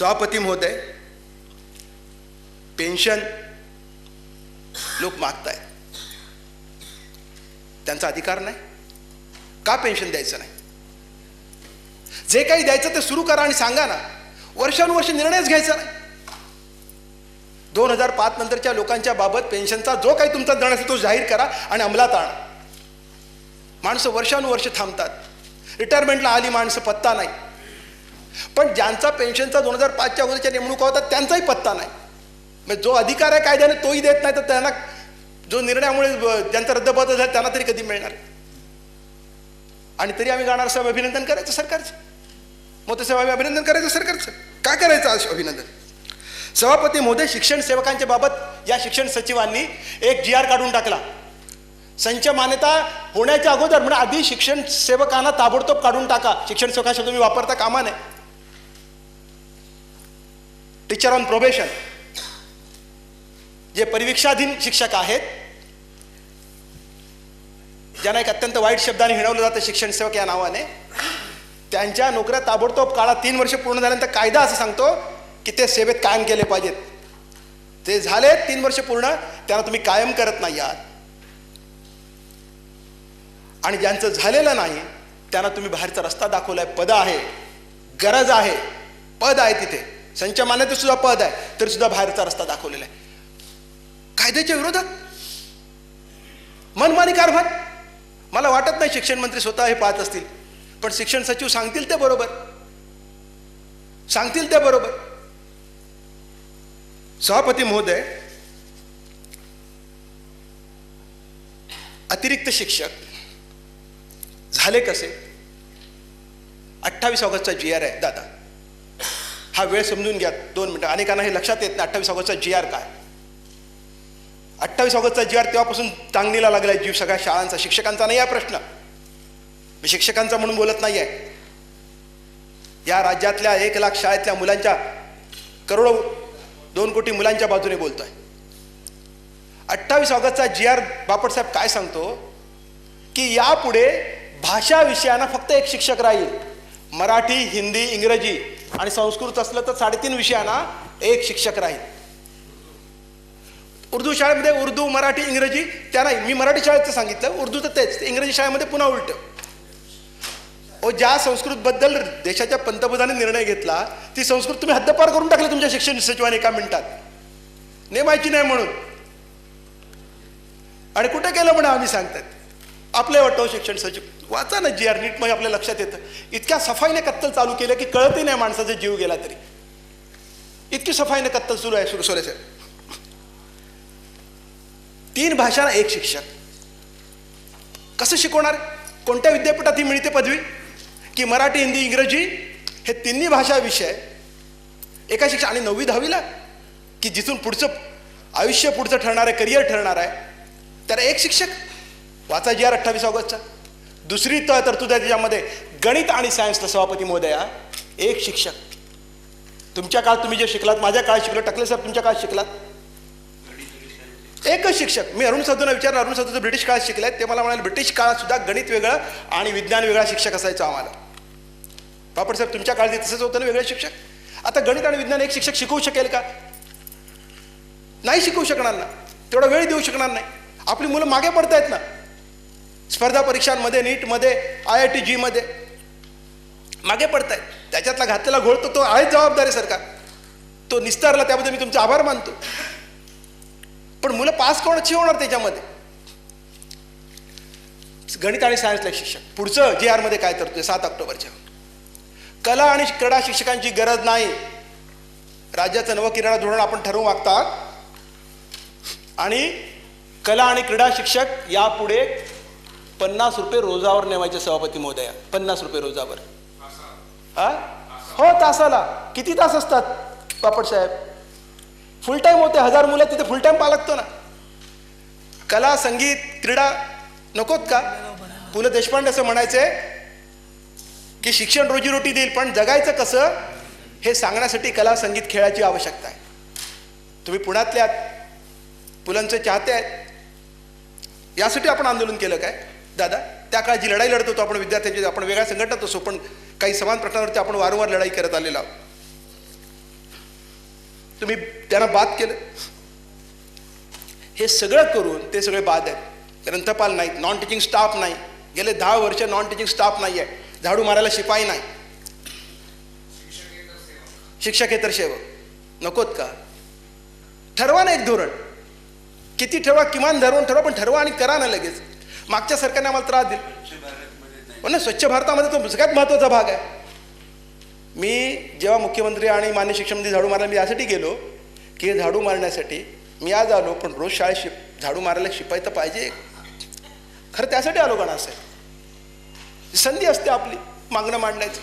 सभापती महोदय पेन्शन लोक मागताय. त्यांचा अधिकार नाही. का पेन्शन द्यायचं नाही? जे काही द्यायचं ते सुरू करा आणि सांगा ना. वर्षानुवर्ष निर्णयच घ्यायचा नाही. दोन हजार पाच नंतरच्या लोकांच्या बाबत पेन्शनचा जो काही तुमचा निर्णय असेल तो जाहीर करा आणि अंमलात आणा. माणसं वर्षानुवर्ष थांबतात. रिटायरमेंटला आली माणसं पत्ता नाही. पण ज्यांचा पेन्शनचा दोन हजार पाचच्या अगोदरच्या नेमणुका होतात त्यांचाही पत्ता नाही. म्हणजे जो अधिकार आहे कायद्याने तोही देत नाही तर त्यांना जो निर्णयामुळे ज्यांचा रद्दबातल झाला त्यांना तरी कधी मिळणार? आणि तरी आम्ही गाणार साहेब अभिनंदन करायचं सरकारचं. ते साहेब आम्ही अभिनंदन करायचं सरकारचं. काय करायचं आज अभिनंदन? सभापती महोदय शिक्षण सेवकांच्या बाबत या शिक्षण सचिवांनी एक जी आर काढून टाकला. संच मान्यता होण्याच्या अगोदर म्हणजे आधी शिक्षण सेवकांना ताबडतोब काढून टाका. शिक्षण सेवका शब्द वापरता कामा नये. टीचर ऑन प्रोबेशन जे परीक्षाधीन शिक्षक आहेत ज्यांना एक अत्यंत वाईट शब्दाने हिणवलं जातं शिक्षण सेवक या नावाने त्यांच्या नोकऱ्या ताबडतोब काळात तीन वर्ष पूर्ण झाल्यानंतर कायदा असं सांगतो की ते सेवेत कायम केले पाहिजेत. ते झाले तीन वर्ष पूर्ण त्यांना तुम्ही कायम करत नाही आहात. आणि ज्यांचं झालेलं नाही त्यांना तुम्ही बाहेरचा रस्ता दाखवलाय पद आहे गरज आहे पद आहे तिथे. संच मान्यते सुद्धा पद आहे तरी सुद्धा बाहेरचा रस्ता दाखवलेला आहे. कायद्याच्या विरोधात? मनमानी कारभार? मला वाटत नाही शिक्षण मंत्री स्वतः हे पाहत असतील पण शिक्षण सचिव सांगतील ते बरोबर. सांगतील ते बरोबर. सभापती महोदय अतिरिक्त शिक्षक झाले कसे? अठ्ठावीस ऑगस्टचा जी आर आहे दादा. हा वेळ समजून घ्या दोन मिनटं. अनेकांना हे लक्षात येत नाही अठ्ठावीस ऑगस्टचा जी आर काय? अठ्ठावीस ऑगस्टचा जी आर तेव्हापासून चांगलीला लागलाय जीव सगळ्या शाळांचा शिक्षकांचा नाही आहे प्रश्न. मी शिक्षकांचा म्हणून बोलत नाही आहे या राज्यातल्या एक लाख शाळेतल्या मुलांच्या करोडो दोन कोटी मुलांच्या बाजूने बोलतोय. अठ्ठावीस ऑगस्टचा जी आर बापटसाहेब काय सांगतो? की यापुढे भाषा विषयांना फक्त एक शिक्षक राहील. मराठी हिंदी इंग्रजी आणि संस्कृत असलं तर साडेतीन विषयांना एक शिक्षक राहील. उर्दू शाळेमध्ये उर्दू मराठी इंग्रजी त्या नाही. मी मराठी शाळेचं सांगितलं. उर्दू तर तेच. इंग्रजी शाळेमध्ये पुन्हा उलट. ओ ज्या संस्कृतबद्दल देशाच्या पंतप्रधानांनी निर्णय घेतला ती संस्कृत तुम्ही हद्दपार करून टाकली तुमच्या शिक्षण सचिवाने एका मिनिटात. नेमायची नाही म्हणून. आणि कुठे केलं म्हणा आम्ही सांगतात? आपल्या वाटतो शिक्षण सचिव. वाचा ना जी आर नीट म्हणजे आपल्या लक्षात येतं. इतक्या सफाईने कत्तल चालू केलं की कळतही नाही माणसाचा जीव गेला तरी. इतकी सफाईने कत्तल सुरू आहे सुरू सोरे साहेब तीन भाषा एक शिक्षक. कसं शिकवणार? कोणत्या विद्यापीठात ही मिळते पदवी? की मराठी हिंदी इंग्रजी? हे तिन्ही भाषा विषय एका शिक्षक आणि नववी दहावीला? की जिथून पुढचं आयुष्य पुढचं ठरणार आहे करिअर ठरणार आहे. तर एक शिक्षक वाचा जी आर अठ्ठावीस ऑगस्टचा. दुसरी त तरतूद आहे त्याच्यामध्ये गणित आणि सायन्सला सभापती महोदया एक शिक्षक. तुमच्या काळात तुम्ही जे शिकलात माझ्या काळात शिकलो टकले साहेब तुमच्या काळात शिकलात? एकच शिक्षक. मी अरुण साधूंना विचारलं अरुण साधू ब्रिटिश काळात शिकले ते मला म्हणाले ब्रिटिश काळात सुद्धा गणित वेगळं आणि विज्ञान वेगळा शिक्षक असायचा आम्हाला. पापड साहेब तुमच्या काळात तसंच होतं ना वेगळे शिक्षक? आता गणित आणि विज्ञान एक शिक्षक शिकवू शकेल का? नाही शिकवू शकणार ना. तेवढा वेळ देऊ शकणार नाही. आपली मुलं मागे पडतायत आहेत ना. स्पर्धा परीक्षांमध्ये नीटमध्ये आय आय टी जीमध्ये. मागे पडत आहेत त्याच्यातला घातलेला घोळ तर तो आहेच जबाबदारी सरकार. तो निस्तारला त्याबद्दल मी तुमचे आभार मानतो. पण मुलं पास कोणाची होणार त्याच्यामध्ये. गणित आणि सायन्सला शिक्षक. पुढचं जी आरमध्ये काय करतोय सात ऑक्टोबरच्या. कला आणि क्रीडा शिक्षकांची गरज नाही. राज्याचं नवं किराणा धोरण आपण ठरवून वागतात आणि कला आणि क्रीडा शिक्षक यापुढे पन्नास रुपये रोजावर नेवायचे सभापती महोदया. पन्नास रुपये रोजावर. हा? हो तासाला. किती तास असतात पापड साहेब? फुल टाईम होते हजार मुलं तिथे फुल टाईम पालकतो ना. कला संगीत क्रीडा नकोत का? पु ल देशपांडे असं म्हणायचे की शिक्षण रोजीरोटी देईल पण जगायचं कसं हे सांगण्यासाठी कला संगीत खेळाची आवश्यकता आहे. तुम्ही पुण्यातल्या पुलंचे चाहते आहेत. यासाठी आपण आंदोलन केलं काय? दादा त्या काळात जी लढाई लढत होतो आपण विद्यार्थ्यांची आपण वेगळ्या संघटनात असो पण काही समान प्रश्नावरती आपण वारंवार लढाई करत आलेलो आहोत. तुम्ही त्यांना बाद केलं. हे सगळं करून ते सगळे बाद आहेत. ग्रंथपाल नाहीत नॉन टीचिंग स्टाफ नाही. गेले दहा वर्ष नॉन टीचिंग स्टाफ नाही आहे झाडू मारायला शिपाई नाही. शिक्षकेतर सेवक. नकोत का? ठरवा ना एक धोरण. किती ठरवा किमान धरून ठरवा पण ठरवा आणि करा ना लगेच. मागच्या सरकारने आम्हाला त्रास दिला. पण ना स्वच्छ भारतामध्ये तो सगळ्यात महत्त्वाचा भाग आहे. मी जेव्हा मुख्यमंत्री आणि मान्य शिक्षणमंत्री झाडू मारायला मी यासाठी गेलो की झाडू मारण्यासाठी मी आज आलो पण रोज शाळेत शिप झाडू मारायला शिपाई तर पाहिजे. खरं त्यासाठी आलो का ना असेल संधी असते आपली मागणं मांडण्याची